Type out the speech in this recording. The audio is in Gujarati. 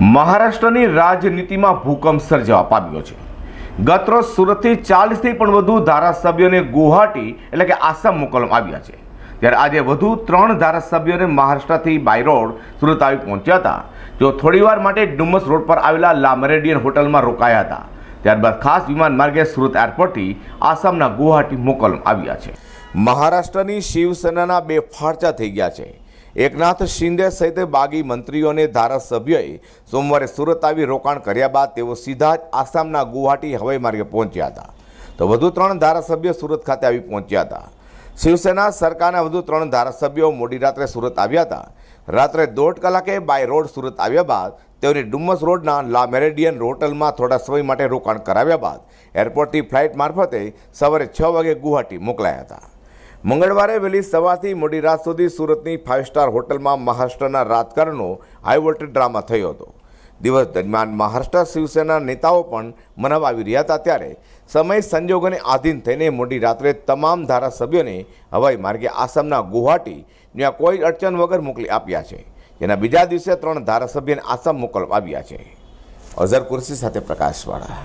મહારાષ્ટ્રની રાજનીતિમાં ભૂકંપ સર્જવા પામ્યો છે. ગત રોજ સુરતથી ચાલીસથી પણ વધુ ધારાસભ્યોને ગુવાહાટી એટલે કે આસામ મોકલવામાં આવ્યા છે. ત્યારે આજે વધુ ત્રણ ધારાસભ્યોને મહારાષ્ટ્રથી બાય રોડ સુરત આવી પહોંચ્યા હતા. તેઓ થોડીવાર માટે ડુમસ રોડ પર આવેલા લામરેડિયન હોટલમાં રોકાયા હતા. ત્યારબાદ ખાસ વિમાન માર્ગે સુરત એરપોર્ટથી આસામના ગુવાહાટી મોકલવામાં આવ્યા છે. મહારાષ્ટ્રની શિવસેનાના બે ફાળચા થઈ ગયા છે. એકનાથ શિંદે સહિત બાગી મંત્રીઓ અને ધારાસભ્યોએ સોમવારે સુરત આવી રોકાણ કર્યા બાદ તેઓ સીધા જ આસામના ગુવાહાટી હવાઈ માર્ગે પહોંચ્યા હતા. તો વધુ ત્રણ ધારાસભ્યો સુરત ખાતે આવી પહોંચ્યા હતા. શિવસેના સરકારના વધુ ત્રણ ધારાસભ્યો મોડી રાત્રે સુરત આવ્યા હતા. રાત્રે દોઢ કલાકે બાય રોડ સુરત આવ્યા બાદ તેઓને ડુમ્મસ રોડના લા મેરેડિયન હોટલમાં થોડા સમય માટે રોકાણ કરાવ્યા બાદ એરપોર્ટથી ફ્લાઇટ મારફતે સવારે છ વાગે ગુવાહાટી મોકલાયા હતા. મંગળવારે વહેલી સવારથી મોડી રાત સુધી સુરતની ફાઇવ સ્ટાર હોટલમાં મહારાષ્ટ્રના રાજકારણનો હાઈવોલ્ટેડ ડ્રામા થયો હતો. દિવસ દરમિયાન મહારાષ્ટ્ર શિવસેના નેતાઓ પણ મનાવ આવી રહ્યા હતા ત્યારે સમય સંજોગોને આધીન થઈને મોડી રાત્રે તમામ ધારાસભ્યોને હવાઈ માર્ગે આસામના ગુવાહાટી જ્યાં કોઈ અડચણ વગર મોકલી આપ્યા છે. જેના બીજા દિવસે ત્રણ ધારાસભ્યોને આસામ મોકલવા આવ્યા છે. અઝર કુર્સી સાથે પ્રકાશવાળા.